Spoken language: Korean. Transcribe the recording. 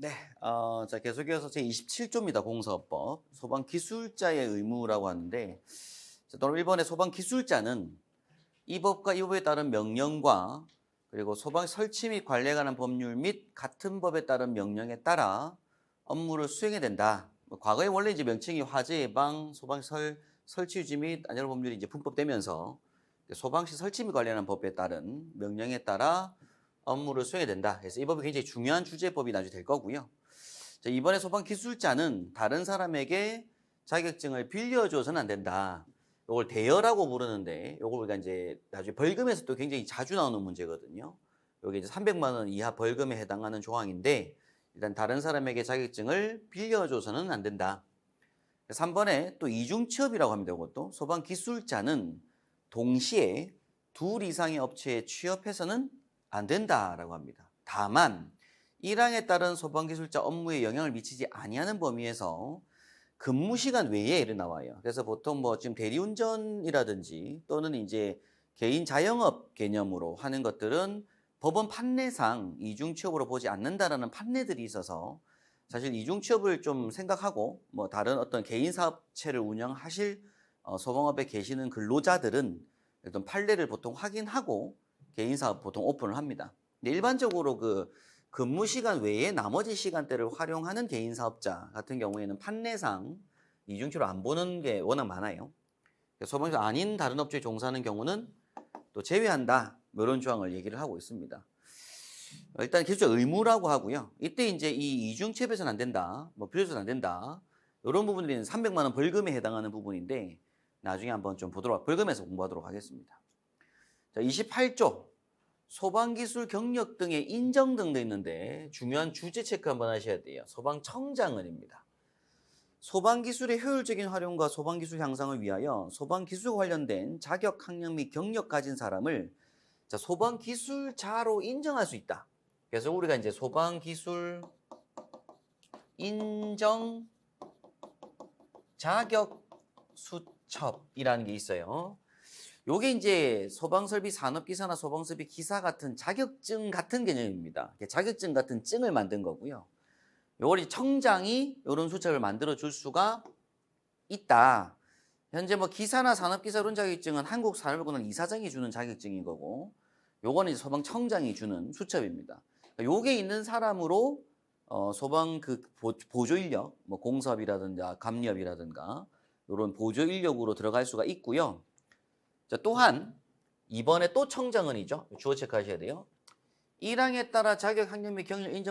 네, 어, 자 계속해서 제 27조입니다. 공사법 소방 기술자의 의무라고 하는데, 자, 또 1번의 소방 기술자는 이 법과 이 법에 따른 명령과 그리고 소방 설치 및 관리에 관한 법률 및 같은 법에 따른 명령에 따라 업무를 수행해야 된다. 뭐 과거에 원래 이제 명칭이 화재 예방, 소방 설 설치 유지 및 안전 법률이 이제 분법되면서 소방시 설치 및 관리하는 법에 따른 명령에 따라 업무를 수행해야 된다. 그래서 이 법이 굉장히 중요한 주제법이 나중에 될 거고요. 자, 이번에 소방 기술자는 다른 사람에게 자격증을 빌려줘서는 안 된다. 이걸 대여라고 부르는데 이걸 우리가 이제 나중에 벌금에서 또 굉장히 자주 나오는 문제거든요. 여기 이제 300만 원 이하 벌금에 해당하는 조항인데 일단 다른 사람에게 자격증을 빌려줘서는 안 된다. 3번에 또 이중 취업이라고 합니다. 이것도 소방 기술자는 동시에 둘 이상의 업체에 취업해서는 안 된다라고 합니다. 다만 1항에 따른 소방기술자 업무에 영향을 미치지 아니하는 범위에서 근무 시간 외에 일이 나와요. 그래서 보통 뭐 지금 대리운전이라든지 또는 이제 개인 자영업 개념으로 하는 것들은 법원 판례상 이중 취업으로 보지 않는다라는 판례들이 있어서 사실 이중 취업을 좀 생각하고 뭐 다른 어떤 개인 사업체를 운영하실 어, 소방업에 계시는 근로자들은 일단 판례를 보통 확인하고 개인 사업 보통 오픈을 합니다. 근데 일반적으로 그 근무 시간 외에 나머지 시간대를 활용하는 개인 사업자 같은 경우에는 판례상 이중치로 안 보는 게 워낙 많아요. 소방서 아닌 다른 업체에 종사하는 경우는 또 제외한다. 뭐 이런 조항을 얘기를 하고 있습니다. 어, 일단 기술적 의무라고 하고요. 이때 이제 이 이중 취업해서는 안 된다. 뭐 빌려서는 안 된다. 이런 부분들이 300만 원 벌금에 해당하는 부분인데 나중에 한번 좀 보도록 벌금에서 공부하도록 하겠습니다. 자, 28조 소방기술 경력 등의 인정 등도 있는데 중요한 주제 체크 한번 하셔야 돼요. 소방청장을입니다. 소방기술의 효율적인 활용과 소방기술 향상을 위하여 소방기술 관련된 자격, 학력 및 경력 가진 사람을 자, 소방기술자로 인정할 수 있다. 그래서 우리가 이제 소방기술 인정 자격 수첩이라는 게 있어요. 요게 이제 소방설비 산업기사나 소방설비 기사 같은 자격증 같은 개념입니다. 자격증 같은 증을 만든 거고요. 요걸 청장이 이런 수첩을 만들어 줄 수가 있다. 현재 뭐 기사나 산업기사 이런 자격증은 한국산업공단 이사장이 주는 자격증인 거고, 요거는 이제 소방청장이 주는 수첩입니다. 요게 있는 사람으로 어, 소방 그 보, 보조 인력, 뭐 공사업이라든가 감리업이라든가 이런 보조 인력으로 들어갈 수가 있고요. 자, 또한 이번에 또 청장은이죠. 주어 체크하셔야 돼요. 1항에 따라 자격 학력 및 경력 인정